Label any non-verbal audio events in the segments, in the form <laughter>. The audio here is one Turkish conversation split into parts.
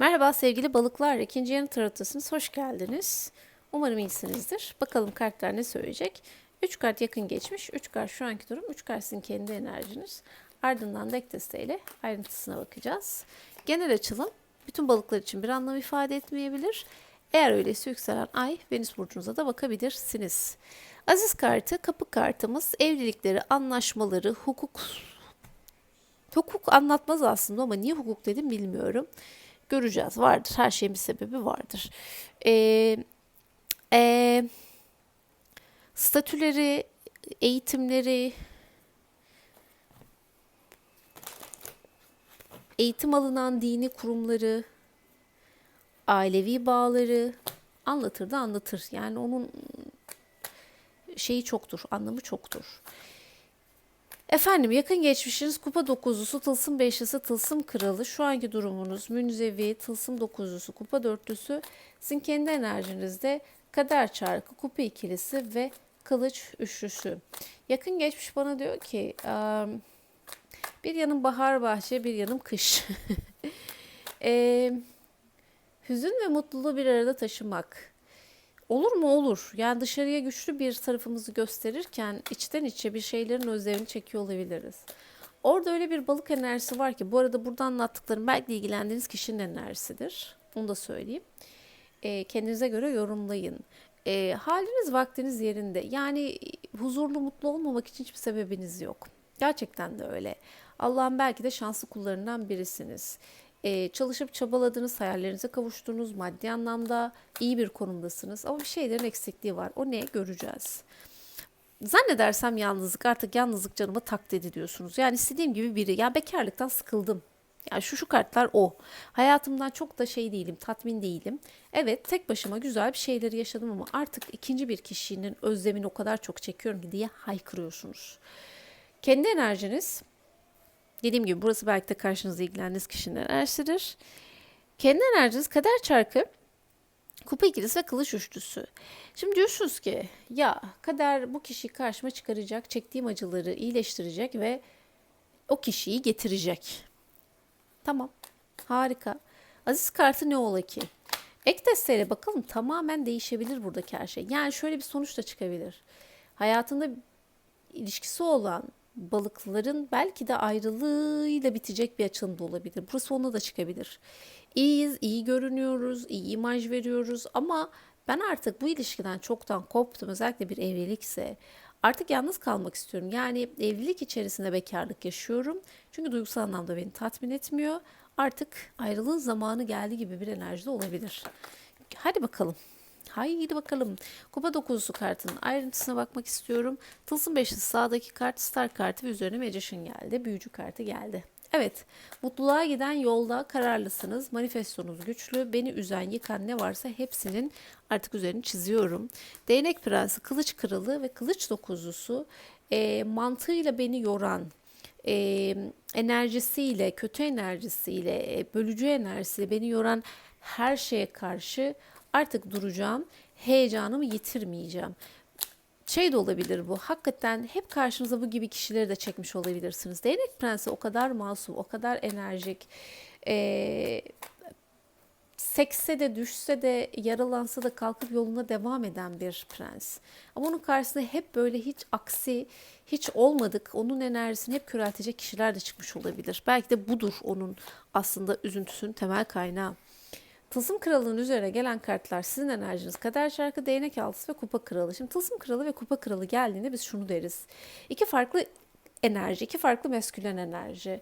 Merhaba sevgili balıklar. İkinci yanıt haritasınız. Hoş geldiniz. Umarım iyisinizdir. Bakalım kartlar ne söyleyecek. 3 kart yakın geçmiş. 3 kart şu anki durum. 3 kart sizin kendi enerjiniz. Ardından dek desteğiyle ayrıntısına bakacağız. Genel açılım bütün balıklar için bir anlam ifade etmeyebilir. Eğer öyleyse yükselen ay Venüs burcunuza da bakabilirsiniz. Aziz kartı kapı kartımız evlilikleri, anlaşmaları, hukuk hukuk anlatmaz aslında ama niye hukuk dedim bilmiyorum. Göreceğiz. Vardır. Her şeyin bir sebebi vardır. Ee, e, statüleri, eğitimleri, eğitim alınan dini kurumları, ailevi bağları anlatır da anlatır. Yani onun şeyi çoktur, anlamı çoktur. Efendim yakın geçmişiniz kupa dokuzlusu, tılsım beşlisi, tılsım kralı. Şu anki durumunuz münzevi, tılsım dokuzlusu, kupa dörtlüsü. Sizin kendi enerjinizde kader çarkı, kupa ikilisi ve kılıç üçlüsü. Yakın geçmiş bana diyor ki "Am, bir yanım bahar bahçe, bir yanım kış. <laughs> Eee hüzün ve mutluluğu bir arada taşımak. Olur mu olur. Yani dışarıya güçlü bir tarafımızı gösterirken içten içe bir şeylerin özlerini çekiyor olabiliriz. Orada öyle bir balık enerjisi var ki bu arada burada anlattıklarım belki ilgilendiğiniz kişinin enerjisidir. Onu da söyleyeyim. E, kendinize göre yorumlayın. E, haliniz vaktiniz yerinde. Yani huzurlu mutlu olmamak için hiçbir sebebiniz yok. Gerçekten de öyle. Allah'ın belki de şanslı kullarından birisiniz. Ee, çalışıp çabaladınız, hayallerinize kavuştunuz, maddi anlamda iyi bir konumdasınız ama bir şeylerin eksikliği var. O ne göreceğiz. Zannedersem yalnızlık artık yalnızlık canıma tak dedi diyorsunuz. Yani istediğim gibi biri. Ya bekarlıktan sıkıldım. Yani şu şu kartlar o. Hayatımdan çok da şey değilim, tatmin değilim. Evet tek başıma güzel bir şeyleri yaşadım ama artık ikinci bir kişinin özlemini o kadar çok çekiyorum ki diye haykırıyorsunuz. Kendi enerjiniz Dediğim gibi burası belki de karşınızda ilgilendiğiniz kişinin enerjisidir. Kendi enerjiniz kader çarkı, kupa ikilisi ve kılıç üçlüsü. Şimdi diyorsunuz ki ya kader bu kişiyi karşıma çıkaracak, çektiğim acıları iyileştirecek ve o kişiyi getirecek. Tamam, harika. Aziz kartı ne ola ki? Ek desteğiyle bakalım tamamen değişebilir buradaki her şey. Yani şöyle bir sonuç da çıkabilir. Hayatında ilişkisi olan balıkların belki de ayrılığıyla bitecek bir açılım da olabilir. Burası ona da çıkabilir. İyiyiz, iyi görünüyoruz, iyi imaj veriyoruz ama ben artık bu ilişkiden çoktan koptum. Özellikle bir evlilikse artık yalnız kalmak istiyorum. Yani evlilik içerisinde bekarlık yaşıyorum. Çünkü duygusal anlamda beni tatmin etmiyor. Artık ayrılığın zamanı geldi gibi bir enerjide olabilir. Hadi bakalım. Haydi bakalım. Kupa dokuzusu kartının ayrıntısına bakmak istiyorum. Tılsım beşlisi sağdaki kart Star kartı ve üzerine Magician geldi. Büyücü kartı geldi. Evet, mutluluğa giden yolda kararlısınız. Manifestonuz güçlü. Beni üzen, yıkan ne varsa hepsinin artık üzerini çiziyorum. Değnek prensi, kılıç kralı ve kılıç dokuzlusu e, mantığıyla beni yoran, e, enerjisiyle, kötü enerjisiyle, e, bölücü enerjisiyle beni yoran her şeye karşı artık duracağım. Heyecanımı yitirmeyeceğim. Şey de olabilir bu. Hakikaten hep karşınıza bu gibi kişileri de çekmiş olabilirsiniz. Değnek prensi o kadar masum, o kadar enerjik. Ee, sekse de düşse de yaralansa da kalkıp yoluna devam eden bir prens. Ama onun karşısında hep böyle hiç aksi, hiç olmadık, onun enerjisini hep köreltecek kişiler de çıkmış olabilir. Belki de budur onun aslında üzüntüsünün temel kaynağı. Tılsım Kralı'nın üzerine gelen kartlar sizin enerjiniz, kader çarkı, değnek altısı ve kupa kralı. Şimdi Tılsım Kralı ve kupa kralı geldiğinde biz şunu deriz. İki farklı enerji, iki farklı meskülen enerji.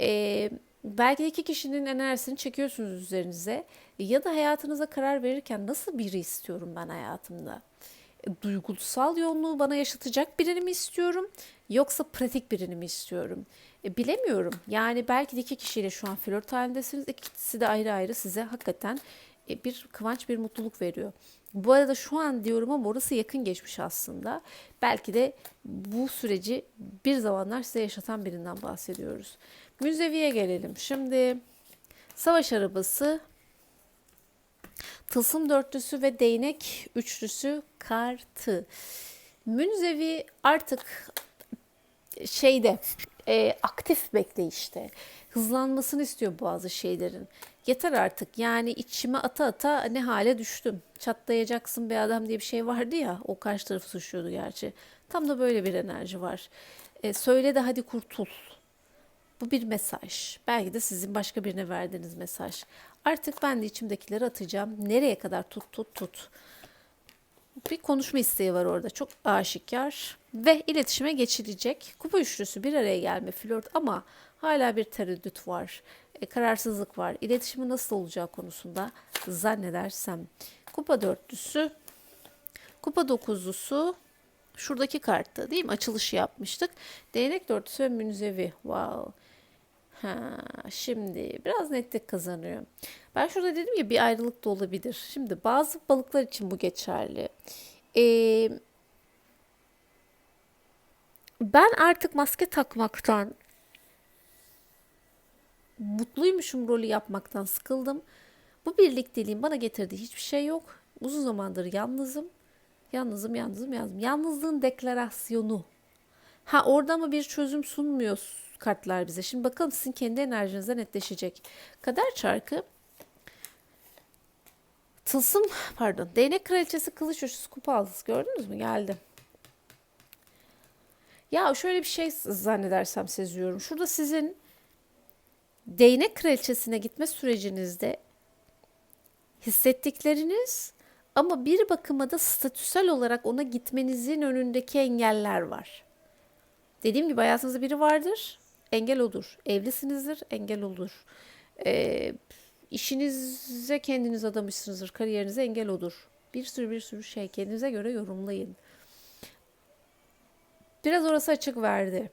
Ee, belki iki kişinin enerjisini çekiyorsunuz üzerinize ya da hayatınıza karar verirken nasıl biri istiyorum ben hayatımda? Duygusal yoğunluğu bana yaşatacak birini mi istiyorum yoksa pratik birini mi istiyorum? E, bilemiyorum. Yani belki de iki kişiyle şu an flört halindesiniz. İkisi de ayrı ayrı size hakikaten e, bir kıvanç, bir mutluluk veriyor. Bu arada şu an diyorum ama orası yakın geçmiş aslında. Belki de bu süreci bir zamanlar size yaşatan birinden bahsediyoruz. Müzeviye gelelim. Şimdi savaş arabası, tılsım dörtlüsü ve değnek üçlüsü kartı. Münzevi artık şeyde e, aktif bekleyişte hızlanmasını istiyor bazı şeylerin. Yeter artık. Yani içime ata ata ne hale düştüm. Çatlayacaksın bir adam diye bir şey vardı ya. O karşı tarafı suçluyordu gerçi. Tam da böyle bir enerji var. E, söyle de hadi kurtul. Bu bir mesaj. Belki de sizin başka birine verdiğiniz mesaj. Artık ben de içimdekileri atacağım. Nereye kadar tut tut tut. Bir konuşma isteği var orada. Çok aşikar. Ve iletişime geçilecek. Kupa üçlüsü bir araya gelme flört ama hala bir tereddüt var. E, kararsızlık var. İletişimi nasıl olacağı konusunda zannedersem. Kupa dörtlüsü. Kupa dokuzlusu. Şuradaki kartta değil mi? Açılışı yapmıştık. Değnek dörtlüsü ve münzevi. Wow. Ha, şimdi biraz netlik kazanıyor. Ben şurada dedim ya bir ayrılık da olabilir. Şimdi bazı balıklar için bu geçerli. Ee, ben artık maske takmaktan, mutluymuşum rolü yapmaktan sıkıldım. Bu birlikteliğin bana getirdiği hiçbir şey yok. Uzun zamandır yalnızım. Yalnızım, yalnızım, yalnızım. Yalnızlığın deklarasyonu. Ha orada mı bir çözüm sunmuyor kartlar bize? Şimdi bakalım sizin kendi enerjinizde netleşecek. Kader çarkı Tılsım pardon değnek kraliçesi kılıç üçlüsü kupa altısı gördünüz mü geldi. Ya şöyle bir şey zannedersem seziyorum. Şurada sizin değnek kraliçesine gitme sürecinizde hissettikleriniz ama bir bakıma da statüsel olarak ona gitmenizin önündeki engeller var. Dediğim gibi hayatınızda biri vardır, engel olur. Evlisinizdir, engel olur. Ee, işinize kendiniz adamışsınızdır, kariyerinize engel olur. Bir sürü bir sürü şey kendinize göre yorumlayın. Biraz orası açık verdi.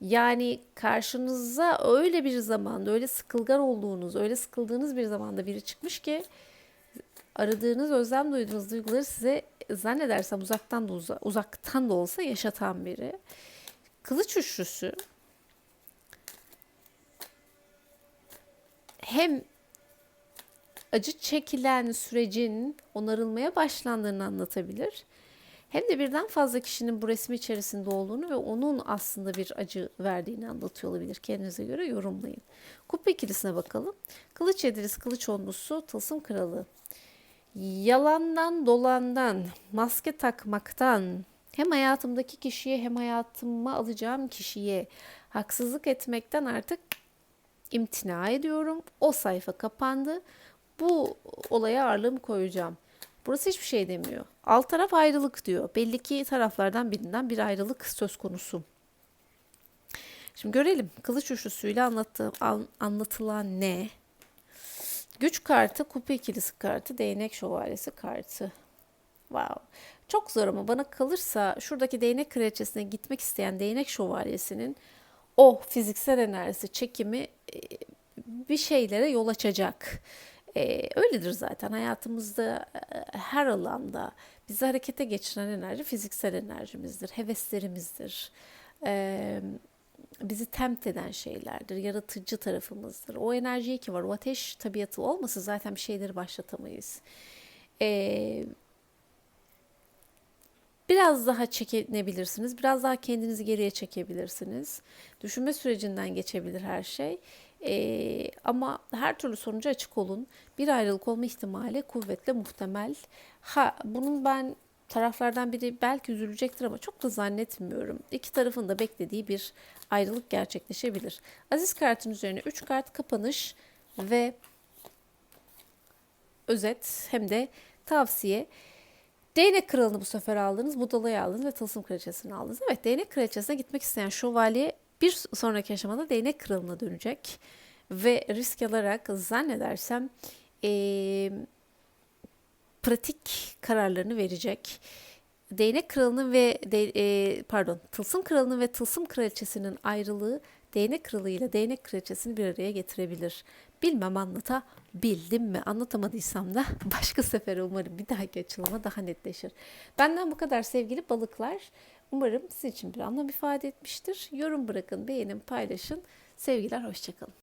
Yani karşınıza öyle bir zamanda, öyle sıkılgan olduğunuz, öyle sıkıldığınız bir zamanda biri çıkmış ki aradığınız, özlem duyduğunuz duyguları size zannedersem uzaktan da uza, uzaktan da olsa yaşatan biri. Kılıç üçlüsü hem acı çekilen sürecin onarılmaya başlandığını anlatabilir. Hem de birden fazla kişinin bu resmi içerisinde olduğunu ve onun aslında bir acı verdiğini anlatıyor olabilir. Kendinize göre yorumlayın. Kupa ikilisine bakalım. Kılıç yedilisi, kılıç onlusu, tılsım kralı. Yalandan, dolandan, maske takmaktan, hem hayatımdaki kişiye hem hayatıma alacağım kişiye haksızlık etmekten artık imtina ediyorum. O sayfa kapandı. Bu olaya ağırlığımı koyacağım. Burası hiçbir şey demiyor. Alt taraf ayrılık diyor. Belli ki taraflardan birinden bir ayrılık söz konusu. Şimdi görelim. Kılıç üçlüsüyle anlattığım, anlatılan ne? Güç kartı, kupa ikilisi kartı, değnek şövalyesi kartı. Wow. Çok zor ama bana kalırsa şuradaki değnek kraliçesine gitmek isteyen değnek şövalyesinin o fiziksel enerjisi, çekimi bir şeylere yol açacak. Ee, öyledir zaten hayatımızda e, her alanda bizi harekete geçiren enerji fiziksel enerjimizdir, heveslerimizdir. Ee, bizi tempt eden şeylerdir, yaratıcı tarafımızdır. O enerji ki var, o ateş tabiatı olmasa zaten bir şeyleri başlatamayız. Ee, biraz daha çekinebilirsiniz, biraz daha kendinizi geriye çekebilirsiniz. Düşünme sürecinden geçebilir her şey. Ee, ama her türlü sonuca açık olun. Bir ayrılık olma ihtimali kuvvetle muhtemel. Ha bunun ben taraflardan biri belki üzülecektir ama çok da zannetmiyorum. İki tarafın da beklediği bir ayrılık gerçekleşebilir. Aziz kartın üzerine 3 kart kapanış ve özet hem de tavsiye. Değnek kralını bu sefer aldınız, budalayı aldınız ve tılsım kraliçesini aldınız. Evet değnek kraliçesine gitmek isteyen şövalye bir sonraki aşamada değnek kralına dönecek ve risk alarak zannedersem e, pratik kararlarını verecek. Değnek kralının ve de, e, pardon tılsım kralının ve tılsım kraliçesinin ayrılığı değnek kralı ile değnek kraliçesini bir araya getirebilir. Bilmem anlatabildim mi? Anlatamadıysam da <laughs> başka sefer umarım bir dahaki açılıma daha netleşir. Benden bu kadar sevgili balıklar. Umarım sizin için bir anlam ifade etmiştir. Yorum bırakın, beğenin, paylaşın. Sevgiler, hoşçakalın.